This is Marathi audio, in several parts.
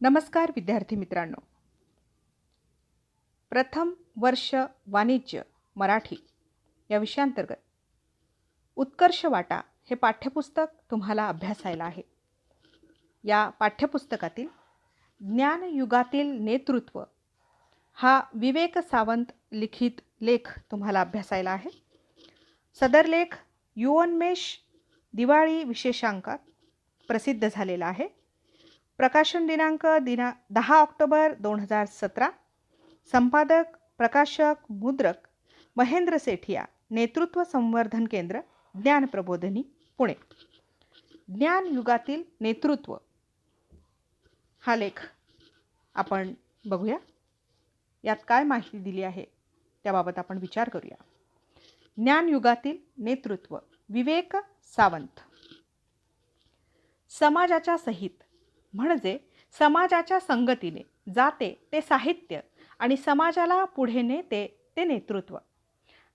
नमस्कार विद्यार्थी मित्रांनो. प्रथम वर्ष वाणिज्य मराठी या विषयांतर्गत. उत्कर्ष वाटा हे पाठ्यपुस्तक तुम्हाला अभ्यासायला आहे. या पाठ्यपुस्तकातील ज्ञानयुगातील नेतृत्व हा विवेक सावंत लिखित लेख तुम्हाला अभ्यासायला आहे. सदर लेख युवन्मेष दिवाळी विशेषांकात प्रसिद्ध झालेला आहे. प्रकाशन दिनांक दिना दहा ऑक्टोबर दोन हजार सतरा. संपादक प्रकाशक मुद्रक महेंद्र सेठिया नेतृत्व संवर्धन केंद्र ज्ञान प्रबोधनी पुणे. ज्ञान युगातील नेतृत्व. हा लेख आपण बघूया. यात काय माहिती दिली आहे? त्याबाबत आपण विचार करूया. ज्ञानयुगातील नेतृत्व. विवेक सावंत. समाजाच्या सहित म्हणजे समाजाच्या संगतीने जाते ते साहित्य आणि समाजाला पुढे नेते ते नेतृत्व.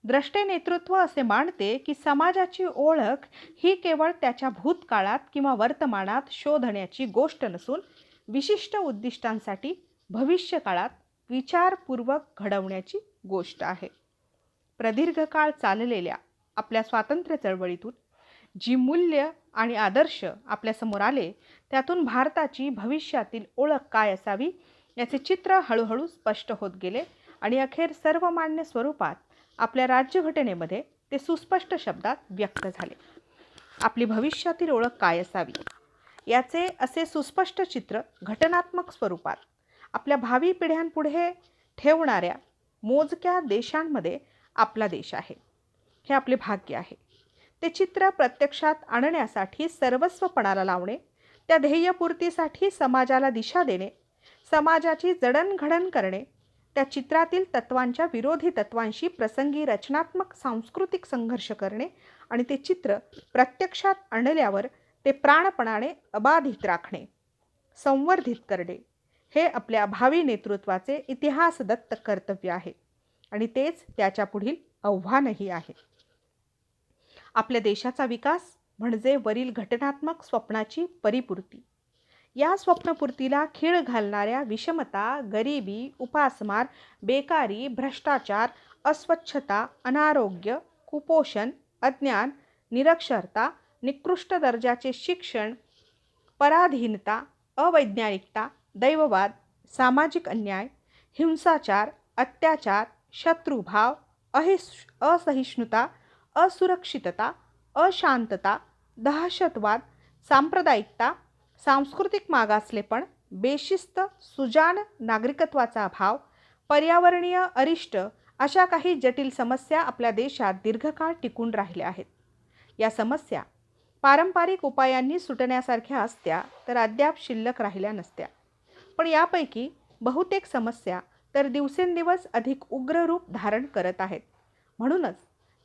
द्रष्टे नेतृत्व असे मानते की समाजाची ओळख ही केवळ त्याच्या भूतकाळात किंवा वर्तमानात शोधण्याची गोष्ट नसून विशिष्ट उद्दिष्टांसाठी भविष्यकाळात विचारपूर्वक घडवण्याची गोष्ट आहे. प्रदीर्घ काळ चाललेल्या आपल्या स्वातंत्र्य चळवळीतून जी मूल्य आणि आदर्श आपल्यासमोर आले त्यातून भारताची भविष्यातील ओळख काय असावी याचे चित्र हळूहळू स्पष्ट होत गेले आणि अखेर सर्वमान्य स्वरूपात आपल्या राज्यघटनेमध्ये ते सुस्पष्ट शब्दात व्यक्त झाले. आपली भविष्यातील ओळख काय असावी? याचे असे सुस्पष्ट चित्र घटनात्मक स्वरूपात आपल्या भावी पिढ्यांपुढे ठेवणाऱ्या मोजक्या देशांमध्ये आपला देश आहे. हे आपले भाग्य आहे. ते चित्र प्रत्यक्षात आणण्यासाठी सर्वस्व पणाला लावणे त्या ध्येयपूर्तीसाठी समाजाला दिशा देणे समाजाची जडणघडण करणे त्या चित्रातील तत्वांच्या विरोधी तत्वांशी प्रसंगी रचनात्मक सांस्कृतिक संघर्ष करणे आणि ते चित्र प्रत्यक्षात आणल्यावर ते प्राणपणाने अबाधित राखणे संवर्धित करणे. हे आपल्या भावी नेतृत्वाचे इतिहासदत्त कर्तव्य आहे आणि तेच त्याच्या पुढील आव्हानही आहे. आपल्या देशाचा विकास म्हणजे वरील घटनात्मक स्वप्नाची परिपूर्ती. या स्वप्नपूर्तीला खीळ घालणाऱ्या विषमता गरिबी उपासमार बेकारी भ्रष्टाचार अस्वच्छता अनारोग्य कुपोषण अज्ञान निरक्षरता निकृष्ट दर्जाचे शिक्षण पराधीनता अवैज्ञानिकता दैववाद सामाजिक अन्याय हिंसाचार अत्याचार शत्रुभाव अहिस् असहिष्णुता असुरक्षितता अशांतता दहशतवाद सांप्रदायिकता सांस्कृतिक मागासलेपण बेशिस्त सुजान नागरिकत्वाचा अभाव पर्यावरणीय अरिष्ट अशा काही जटिल समस्या आपल्या देशात दीर्घकाळ टिकून राहिल्या आहेत. या समस्या पारंपरिक उपायांनी सुटण्यासारख्या असत्या तर अद्याप शिल्लक राहिल्या नसत्या. पण यापैकी बहुतेक समस्या तर दिवसेंदिवस अधिक उग्र रूप धारण करत आहेत. म्हणूनच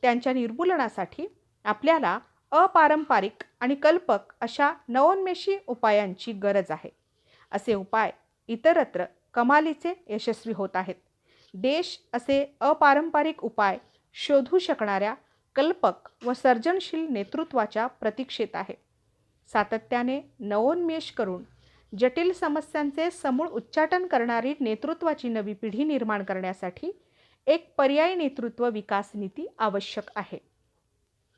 त्यांच्या निर्मूलनासाठी आपल्याला अपारंपरिक आणि कल्पक अशा नवोन्मेषी उपायांची गरज आहे. असे उपाय इतरत्र कमालीचे यशस्वी होत आहेत. देश असे अपारंपरिक उपाय शोधू शकणाऱ्या कल्पक व सर्जनशील नेतृत्वाच्या प्रतीक्षेत आहे. सातत्याने नवोन्मेष करून जटिल समस्यांचे समूळ उच्चाटन करणारी नेतृत्वाची नवी पिढी निर्माण करण्यासाठी एक पर्यायी नेतृत्व विकास नीती आवश्यक आहे.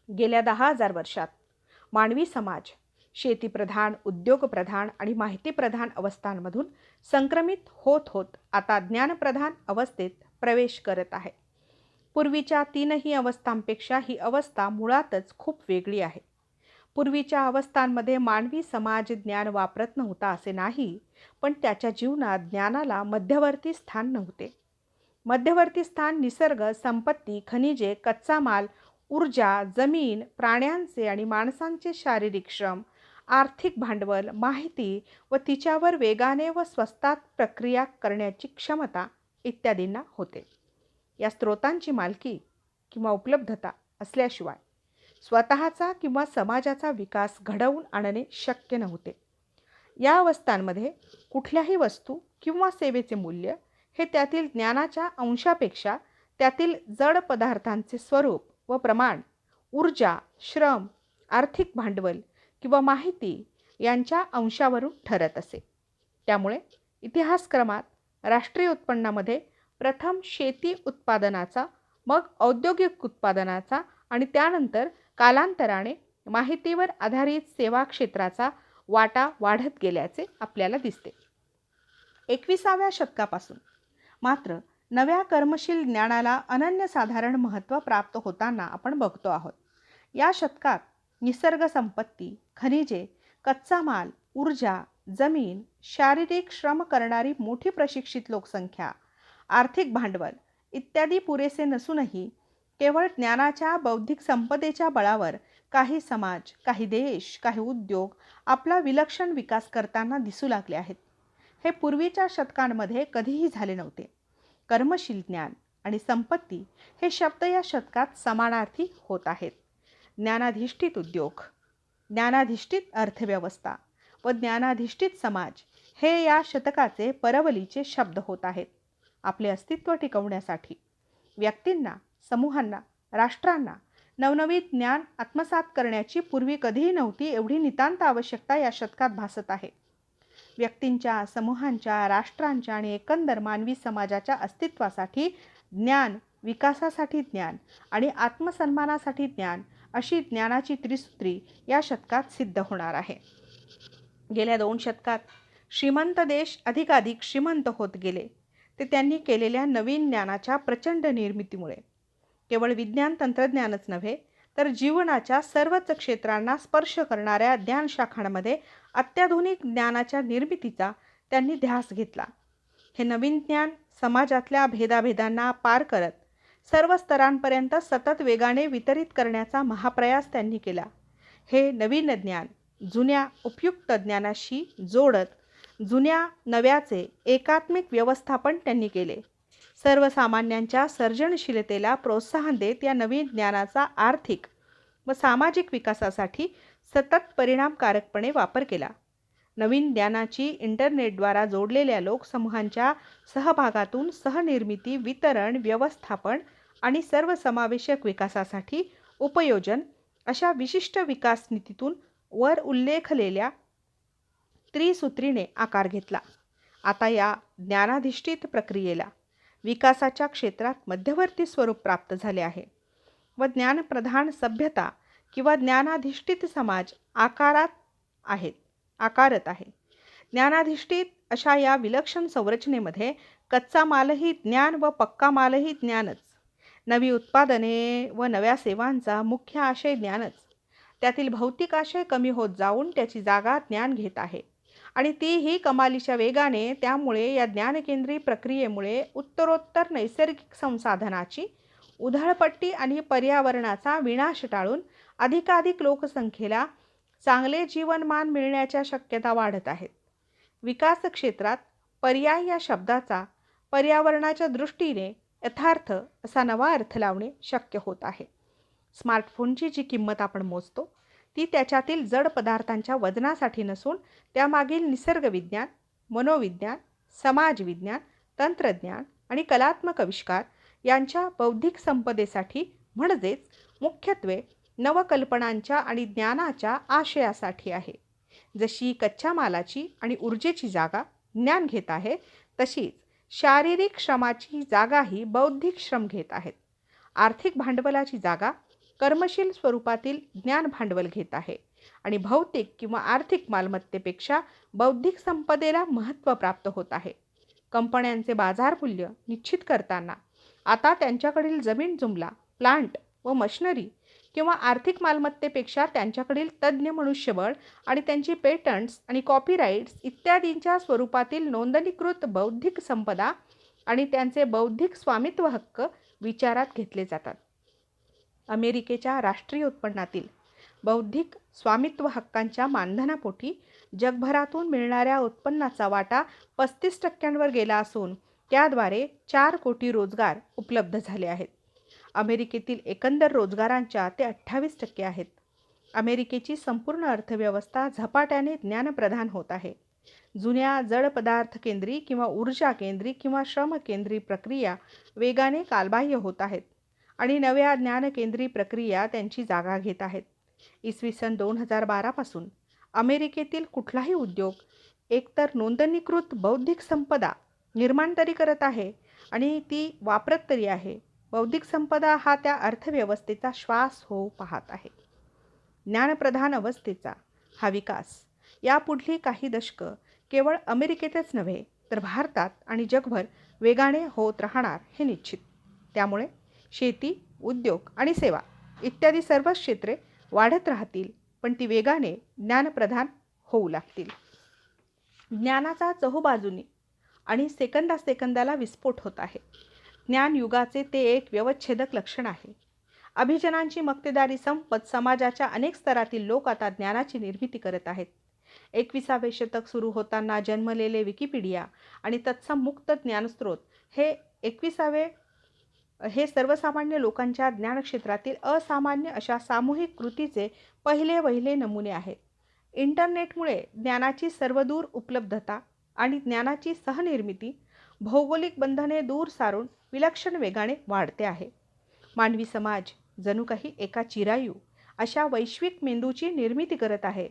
गेल्या दहा हजार वर्षात मानवी समाज शेतीप्रधान उद्योगप्रधान आणि माहितीप्रधान अवस्थांमधून संक्रमित होत होत आता ज्ञानप्रधान अवस्थेत प्रवेश करत आहे. पूर्वीच्या तीनही अवस्थांपेक्षा ही अवस्था मुळातच खूप वेगळी आहे. पूर्वीच्या अवस्थांमध्ये मानवी समाज ज्ञान वापरत नव्हता असे नाही पण त्याच्या जीवनात ज्ञानाला मध्यवर्ती स्थान नव्हते. मध्यवर्ती स्थान निसर्ग संपत्ती खनिजे कच्चा माल ऊर्जा जमीन प्राण्यांचे आणि माणसांचे शारीरिक श्रम आर्थिक भांडवल माहिती व तिच्यावर वेगाने व स्वस्तात प्रक्रिया करण्याची क्षमता इत्यादींना होते. या स्रोतांची मालकी किंवा उपलब्धता असल्याशिवाय स्वतःचा किंवा समाजाचा विकास घडवून आणणे शक्य नव्हते. या अवस्थांमध्ये कुठल्याही वस्तू किंवा सेवेचे मूल्य हे त्यातील ज्ञानाच्या अंशापेक्षा त्यातील जड पदार्थांचे स्वरूप व प्रमाण ऊर्जा श्रम आर्थिक भांडवल किंवा माहिती यांच्या अंशावरून ठरत असे. त्यामुळे इतिहासक्रमात राष्ट्रीय उत्पन्नामध्ये प्रथम शेती उत्पादनाचा मग औद्योगिक उत्पादनाचा आणि त्यानंतर कालांतराने माहितीवर आधारित सेवा क्षेत्राचा वाटा वाढत गेल्याचे आपल्याला दिसते. एकविसाव्या शतकापासून मात्र नव्या कर्मशील ज्ञानाला अनन्यसाधारण महत्त्व प्राप्त होताना आपण बघतो आहोत. या शतकात निसर्ग संपत्ती खनिजे कच्चा माल ऊर्जा जमीन शारीरिक श्रम करणारी मोठी प्रशिक्षित लोकसंख्या आर्थिक भांडवल इत्यादी पुरेसे नसूनही केवळ ज्ञानाच्या बौद्धिक संपदेच्या बळावर काही समाज काही देश काही उद्योग आपला विलक्षण विकास करताना दिसू लागले आहेत. हे पूर्वीच्या शतकांमध्ये कधीही झाले नव्हते. कर्मशील ज्ञान आणि संपत्ती हे शब्द या शतकात समानार्थी होत आहेत. ज्ञानाधिष्ठित उद्योग ज्ञानाधिष्ठित अर्थव्यवस्था व ज्ञानाधिष्ठित समाज हे या शतकाचे परवलीचे शब्द होत आहेत. आपले अस्तित्व टिकवण्यासाठी व्यक्तींना समूहांना राष्ट्रांना नवनवीन ज्ञान आत्मसात करण्याची पूर्वी कधीही नव्हती एवढी नितांत आवश्यकता या शतकात भासत आहे. व्यक्तींच्या समूहांच्या राष्ट्रांच्या आणि एकंदर मानवी समाजाच्या अस्तित्वासाठी ज्ञान विकासासाठी ज्ञान आणि आत्मसन्मानासाठी ज्ञान अशी ज्ञानाची त्रिसूत्री या शतकात सिद्ध होणार आहे. गेल्या दोन शतकात श्रीमंत देश अधिकाधिक श्रीमंत होत गेले. ते त्यांनी केलेल्या नवीन ज्ञानाच्या प्रचंड निर्मितीमुळे. केवळ विज्ञान तंत्रज्ञानच नव्हे तर जीवनाच्या सर्वच क्षेत्रांना स्पर्श करणाऱ्या ज्ञानशाखांमध्ये अत्याधुनिक ज्ञानाच्या निर्मितीचा त्यांनी ध्यास घेतला. हे नवीन ज्ञान समाजातल्या भेदाभेदांना पार करत सर्व स्तरांपर्यंत सतत वेगाने वितरित करण्याचा महाप्रयास त्यांनी केला. हे नवीन ज्ञान जुन्या उपयुक्त ज्ञानाशी जोडत जुन्या नव्याचे एकात्मिक व्यवस्थापन त्यांनी केले. सर्वसामान्यांच्या सर्जनशीलतेला प्रोत्साहन देत या नवीन ज्ञानाचा आर्थिक व सामाजिक विकासासाठी सतत परिणामकारकपणे वापर केला. नवीन ज्ञानाची इंटरनेटद्वारा जोडलेल्या लोकसमूहांच्या सहभागातून सहनिर्मिती वितरण व्यवस्थापन आणि सर्वसमावेशक विकासासाठी उपयोजन अशा विशिष्ट विकास नीतीतून वर उल्लेखलेल्या त्रिसूत्रीने आकार घेतला. आता या ज्ञानाधिष्ठित प्रक्रियेला विकासाच्या क्षेत्रात मध्यवर्ती स्वरूप प्राप्त झाले आहे. व ज्ञानप्रधान सभ्यता किंवा ज्ञानाधिष्ठित समाज आकारात आहेत आकारत आहे. ज्ञानाधिष्ठित अशा या विलक्षण संरचनेमध्ये कच्चा मालही ज्ञान व पक्का मालही ज्ञानच. नवी उत्पादने व नव्या सेवांचा मुख्य आशय ज्ञानच. त्यातील भौतिक आशय कमी होत जाऊन त्याची जागा ज्ञान घेत आहे. आणि तीही कमालीच्या वेगाने त्यामुळे या ज्ञानकेंद्री प्रक्रियेमुळे उत्तरोत्तर नैसर्गिक संसाधनाची उधळपट्टी आणि पर्यावरणाचा विनाश टाळून अधिकाधिक लोकसंख्येला चांगले जीवनमान मिळण्याच्या शक्यता वाढत आहेत. विकास क्षेत्रात पर्याय या शब्दाचा पर्यावरणाच्या दृष्टीने यथार्थ असा नवा अर्थ लावणे शक्य होत आहे. स्मार्टफोनची जी किंमत आपण मोजतो ती त्याच्यातील जड पदार्थांच्या वजनासाठी नसून त्यामागील निसर्गविज्ञान मनोविज्ञान समाजविज्ञान तंत्रज्ञान आणि कलात्मक आविष्कार यांच्या बौद्धिक संपदेसाठी म्हणजेच मुख्यत्वे नवकल्पनांच्या आणि ज्ञानाच्या आशयासाठी आहे. जशी कच्च्या मालाची आणि ऊर्जेची जागा ज्ञान घेत आहे तशीच शारीरिक श्रमाची जागाही बौद्धिक श्रम घेत आहेत. आर्थिक भांडवलाची जागा कर्मशील स्वरूपातील ज्ञान भांडवल घेत आहे. आणि भौतिक किंवा आर्थिक मालमत्तेपेक्षा बौद्धिक संपदेला महत्त्व प्राप्त होत आहे. कंपन्यांचे बाजारमूल्य निश्चित करताना आता त्यांच्याकडील जमीन जुमला प्लांट व मशिनरी किंवा आर्थिक मालमत्तेपेक्षा त्यांच्याकडील तज्ज्ञ मनुष्यबळ आणि त्यांची पेटंट्स आणि कॉपीराईट्स इत्यादींच्या स्वरूपातील नोंदणीकृत बौद्धिक संपदा आणि त्यांचे बौद्धिक स्वामित्व हक्क विचारात घेतले जातात. अमेरिकेच्या राष्ट्रीय उत्पन्नातील बौद्धिक स्वामित्व हक्कांच्या मानधनापोटी जगभरातून मिळणाऱ्या उत्पन्नाचा वाटा पस्तीस टक्क्यांवर गेला असून त्याद्वारे चार कोटी रोजगार उपलब्ध झाले आहेत. अमेरिकेतील एकंदर रोजगारांच्या ते अठ्ठावीस टक्के आहेत. अमेरिकेची संपूर्ण अर्थव्यवस्था झपाट्याने ज्ञानप्रधान होत आहे. जुन्या जड पदार्थ केंद्री किंवा ऊर्जा केंद्री किंवा श्रम केंद्री प्रक्रिया वेगाने कालबाह्य होत आहेत. आणि नव्या ज्ञानकेंद्री प्रक्रिया त्यांची जागा घेत आहेत. इसवी सन दोन हजार बारापासून अमेरिकेतील कुठलाही उद्योग एकतर नोंदणीकृत बौद्धिक संपदा निर्माण तरी करत आहे आणि ती वापरत तरी आहे. बौद्धिक संपदा हा त्या अर्थव्यवस्थेचा श्वास होऊ पाहत आहे. ज्ञानप्रधान अवस्थेचा हा विकास. यापुढली काही दशकं केवळ अमेरिकेतच नव्हे तर भारतात आणि जगभर वेगाने होत राहणार हे निश्चित. त्यामुळे शेती उद्योग आणि सेवा इत्यादी सर्व क्षेत्रे वाढत राहतील पण ती वेगाने ज्ञानप्रधान होऊ लागतील. ज्ञानाचा चहूबाजूनी आणि सेकंदा सेकंदाला विस्फोट होत आहे. ज्ञानयुगाचे ते एक व्यवच्छेदक लक्षण आहे. अभिजनांची मक्तेदारी संपत समाजाच्या अनेक स्तरातील लोक आता ज्ञानाची निर्मिती करत आहेत. एकविसावे शतक सुरू होताना जन्मलेले विकिपीडिया आणि तत्सम मुक्त ज्ञानस्रोत हे एकविसावे हे सर्वसामान्य लोकांच्या ज्ञानक्षेत्रातील असामान्य अशा सामूहिक कृतीचे पहिले वहिले नमुने आहेत. इंटरनेटमुळे ज्ञानाची सर्वदूर उपलब्धता आणि ज्ञानाची सहनिर्मिती भौगोलिक बंधने दूर सारून विलक्षण वेगाने वाढते आहे. मानवी समाज जणू काही एका चिरायू अशा वैश्विक मेंदूची निर्मिती करत आहे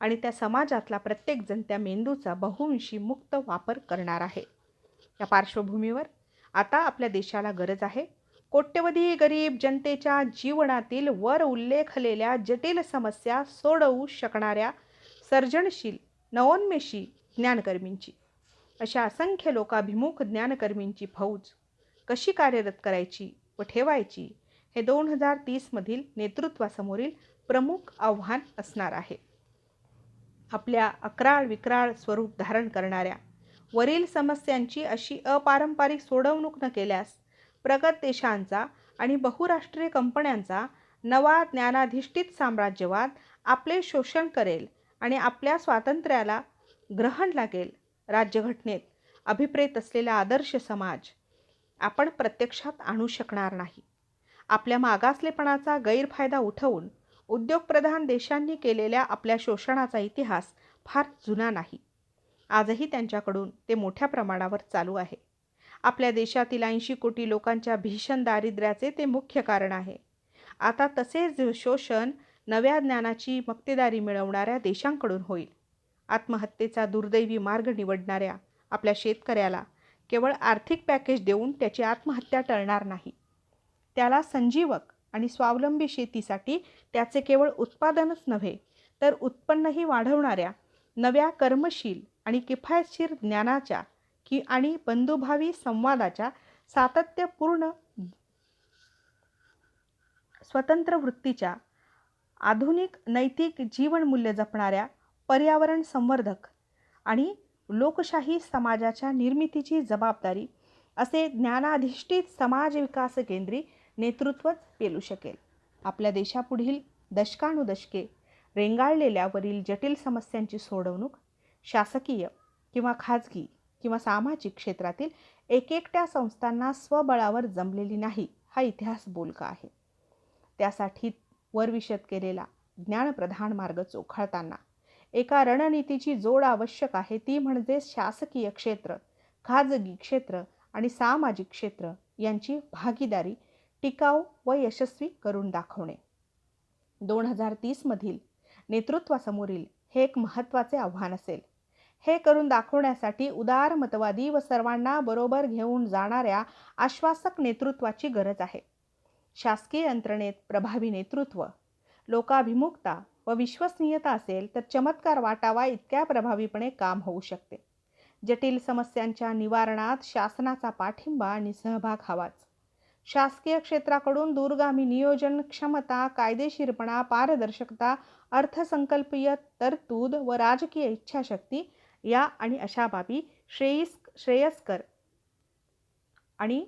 आणि त्या समाजातला प्रत्येकजण त्या मेंदूचा बहुंशी मुक्त वापर करणार आहे. या पार्श्वभूमीवर आता आपल्या देशाला गरज आहे. कोट्यवधी गरीब जनतेच्या जीवनातील वर उल्लेखलेल्या जटिल समस्या सोडवू शकणाऱ्या सर्जनशील नवोन्मेषी ज्ञानकर्मींची. अशा असंख्य लोकाभिमुख ज्ञानकर्मींची फौज कशी कार्यरत करायची व ठेवायची हे दोन हजार तीसमधील नेतृत्वासमोरील प्रमुख आव्हान असणार आहे. आपल्या अकराळ विक्राळ स्वरूप धारण करणाऱ्या वरील समस्यांची अशी अपारंपरिक सोडवणूक न केल्यास प्रगत देशांचा आणि बहुराष्ट्रीय कंपन्यांचा नवा ज्ञानाधिष्ठित साम्राज्यवाद आपले शोषण करेल आणि आपल्या स्वातंत्र्याला ग्रहण लागेल. राज्यघटनेत अभिप्रेत असलेला आदर्श समाज आपण प्रत्यक्षात आणू शकणार नाही. आपल्या मागासलेपणाचा गैरफायदा उठवून उद्योगप्रधान देशांनी केलेल्या आपल्या शोषणाचा इतिहास फार जुना नाही. आजही त्यांच्याकडून ते मोठ्या प्रमाणावर चालू आहे. आपल्या देशातील ऐंशी कोटी लोकांच्या भीषण दारिद्र्याचे ते मुख्य कारण आहे. आता तसेच शोषण नव्या ज्ञानाची मक्तेदारी मिळवणाऱ्या देशांकडून होईल. आत्महत्येचा दुर्दैवी मार्ग निवडणाऱ्या आपल्या शेतकऱ्याला केवळ आर्थिक पॅकेज देऊन त्याची आत्महत्या टळणार नाही. त्याला संजीवक आणि स्वावलंबी शेतीसाठी त्याचे केवळ उत्पादनच नव्हे तर उत्पन्नही वाढवणाऱ्या नव्या कर्मशील आणि किफायतशीर ज्ञानाच्या की आणि बंधुभावी संवादाच्या सातत्यपूर्ण स्वतंत्र वृत्तीच्या आधुनिक नैतिक जीवनमूल्य जपणाऱ्या पर्यावरण संवर्धक आणि लोकशाही समाजाच्या निर्मितीची जबाबदारी असे ज्ञानाधिष्ठित समाज विकास केंद्री नेतृत्वच पेलू शकेल. आपल्या देशापुढील दशकानुदशके रेंगाळलेल्या वरील जटिल समस्यांची सोडवणूक शासकीय किंवा खाजगी किंवा सामाजिक क्षेत्रातील एकेकट्या संस्थांना स्वबळावर जमलेली नाही हा इतिहास बोलका आहे. त्यासाठी वरविषद केलेला ज्ञानप्रधान मार्ग चोखाळताना एका रणनीतीची जोड आवश्यक आहे ती म्हणजे शासकीय क्षेत्र खाजगी क्षेत्र आणि सामाजिक क्षेत्र यांची भागीदारी टिकाऊ व यशस्वी करून दाखवणे. दोन हजार तीसमधील नेतृत्वासमोरील हे एक महत्त्वाचे आव्हान असेल. हे करून दाखवण्यासाठी उदार मतवादी व सर्वांना बरोबर घेऊन जाणाऱ्या आश्वासक नेतृत्वाची गरज आहे. शासकीय यंत्रणेत प्रभावी नेतृत्व लोकाभिमुखता व विश्वसनीयता असेल तर चमत्कार वाटावा इतक्या प्रभावीपणे काम होऊ शकते. जटिल समस्यांच्या निवारणात शासनाचा पाठिंबा आणि सहभाग हवाच. शासकीय क्षेत्राकडून दूरगामी नियोजन क्षमता कायदेशीरपणा पारदर्शकता अर्थसंकल्पीय तरतूद व राजकीय इच्छाशक्ती या आणि अशा बाबी श्रेयस श्रेयस्कर आणि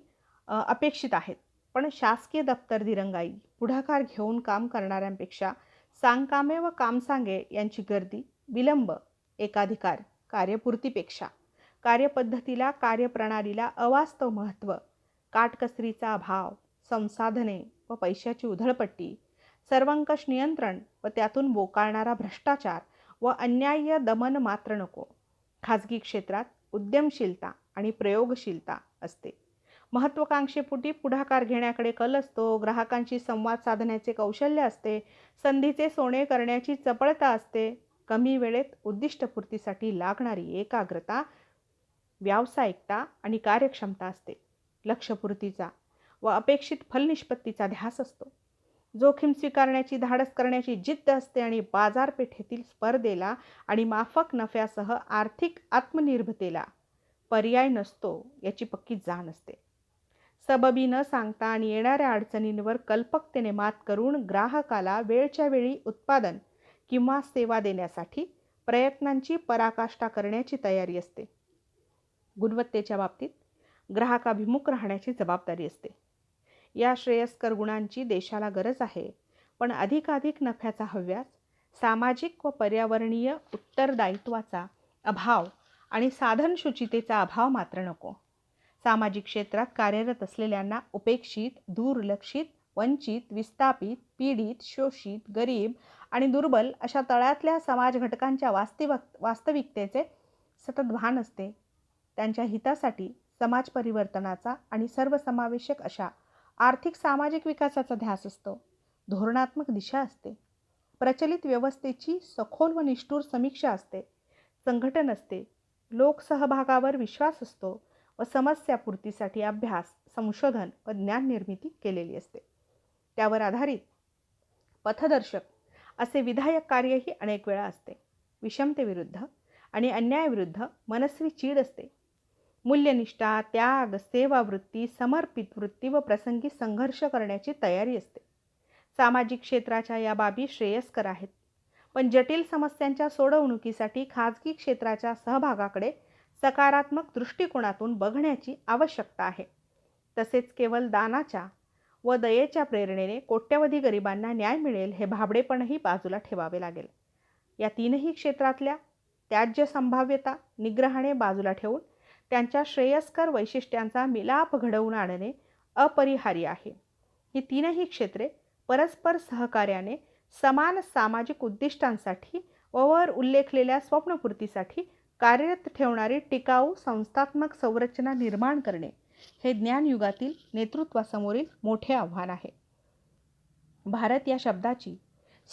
अपेक्षित आहेत. पण शासकीय दप्तर दिरंगाई पुढाकार घेऊन काम करणाऱ्यांपेक्षा सांगकामे व कामसांगे यांची गर्दी विलंब एकाधिकार कार्यपूर्तीपेक्षा कार्यपद्धतीला कार्यप्रणालीला अवास्तव महत्त्व काटकसरीचा अभाव संसाधने व पैशाची उधळपट्टी सर्वंकष नियंत्रण व त्यातून बोकाळणारा भ्रष्टाचार व अन्याय्य दमन मात्र नको. खाजगी क्षेत्रात उद्यमशीलता आणि प्रयोगशीलता असते. महत्त्वाकांक्षेपोटी पुढाकार घेण्याकडे कल असतो ग्राहकांशी संवाद साधण्याचे कौशल्य असते संधीचे सोने करण्याची चपळता असते कमी वेळेत उद्दिष्टपूर्तीसाठी लागणारी एकाग्रता व्यावसायिकता आणि कार्यक्षमता असते. लक्ष्यपूर्तीचा व अपेक्षित फलनिष्पत्तीचा ध्यास असतो. जोखीम स्वीकारण्याची धाडस करण्याची जिद्द असते आणि बाजारपेठेतील स्पर्धेला आणि माफक नफ्यासह आर्थिक आत्मनिर्भरतेला पर्याय नसतो याची पक्की जाण असते. सबबी न सांगता आणि येणाऱ्या अडचणींवर कल्पकतेने मात करून ग्राहकाला वेळच्या वेळी उत्पादन किंवा सेवा देण्यासाठी प्रयत्नांची पराकाष्ठा करण्याची तयारी असते. गुणवत्तेच्या बाबतीत ग्राहकाभिमुख राहण्याची जबाबदारी असते. या श्रेयस्कर गुणांची देशाला गरज आहे. पण अधिकाधिक नफ्याचा हव्यास सामाजिक व पर्यावरणीय उत्तरदायित्वाचा अभाव आणि साधनशुचितेचा अभाव मात्र नको. सामाजिक क्षेत्रात कार्यरत असलेल्यांना उपेक्षित दुर्लक्षित वंचित विस्थापित पीडित शोषित गरीब आणि दुर्बल अशा तळातल्या समाज घटकांच्या वास्तविक वास्तविकतेचे सतत भान असते. त्यांच्या हितासाठी समाज परिवर्तनाचा आणि सर्वसमावेशक अशा आर्थिक सामाजिक विकासाचा ध्यास असतो. धोरणात्मक दिशा असते. प्रचलित व्यवस्थेची सखोल व निष्ठूर समीक्षा असते. संघटन असते. लोकसहभागावर विश्वास असतो व समस्यापूर्तीसाठी अभ्यास संशोधन व ज्ञान निर्मिती केलेली असते. त्यावर आधारित पथदर्शक असे विधायक कार्यही अनेक वेळा असते. विषमतेविरुद्ध आणि अन्यायाविरुद्ध मनस्वी चीड असते. मूल्यनिष्ठा त्याग सेवावृत्ती समर्पित वृत्ती व प्रसंगी संघर्ष करण्याची तयारी असते. सामाजिक क्षेत्राच्या या बाबी श्रेयस्कर आहेत. पण जटिल समस्यांच्या सोडवणुकीसाठी खाजगी क्षेत्राच्या सहभागाकडे सकारात्मक दृष्टिकोनातून बघण्याची आवश्यकता आहे. तसेच केवळ दानाच्या व दयेच्या प्रेरणेने कोट्यवधी गरिबांना न्याय मिळेल हे भाबडेपणही बाजूला ठेवावे लागेल. या तीनही क्षेत्रातल्या त्याज्य संभाव्यता निग्रहाने बाजूला ठेवून त्यांच्या श्रेयस्कर वैशिष्ट्यांचा मिलाप घडवून आणणे अपरिहार्य आहे. ही तीनही क्षेत्रे परस्पर सहकार्याने समान सामाजिक उद्दिष्टांसाठी व वर उल्लेखलेल्या स्वप्नपूर्तीसाठी कार्यरत ठेवणारी टिकाऊ संस्थात्मक संरचना निर्माण करणे हे ज्ञानयुगातील नेतृत्वासमोरील मोठे आव्हान आहे. भारत या शब्दाची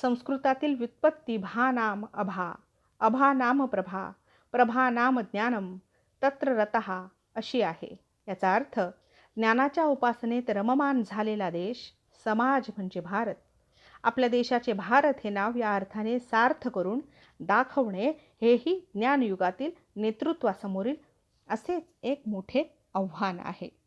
संस्कृतातील व्युत्पत्ती भा नाम अभा अभा नाम प्रभा प्रभा नाम ज्ञानम तत्र रतहा अशी आहे. याचा अर्थ ज्ञानाच्या उपासनेत रममान झालेला देश समाज म्हणजे भारत. आपल्या देशाचे भारत हे नाव या अर्थाने सार्थ करून दाखवणे हेही ज्ञानयुगातील नेतृत्वासमोरील असेच एक मोठे आव्हान आहे.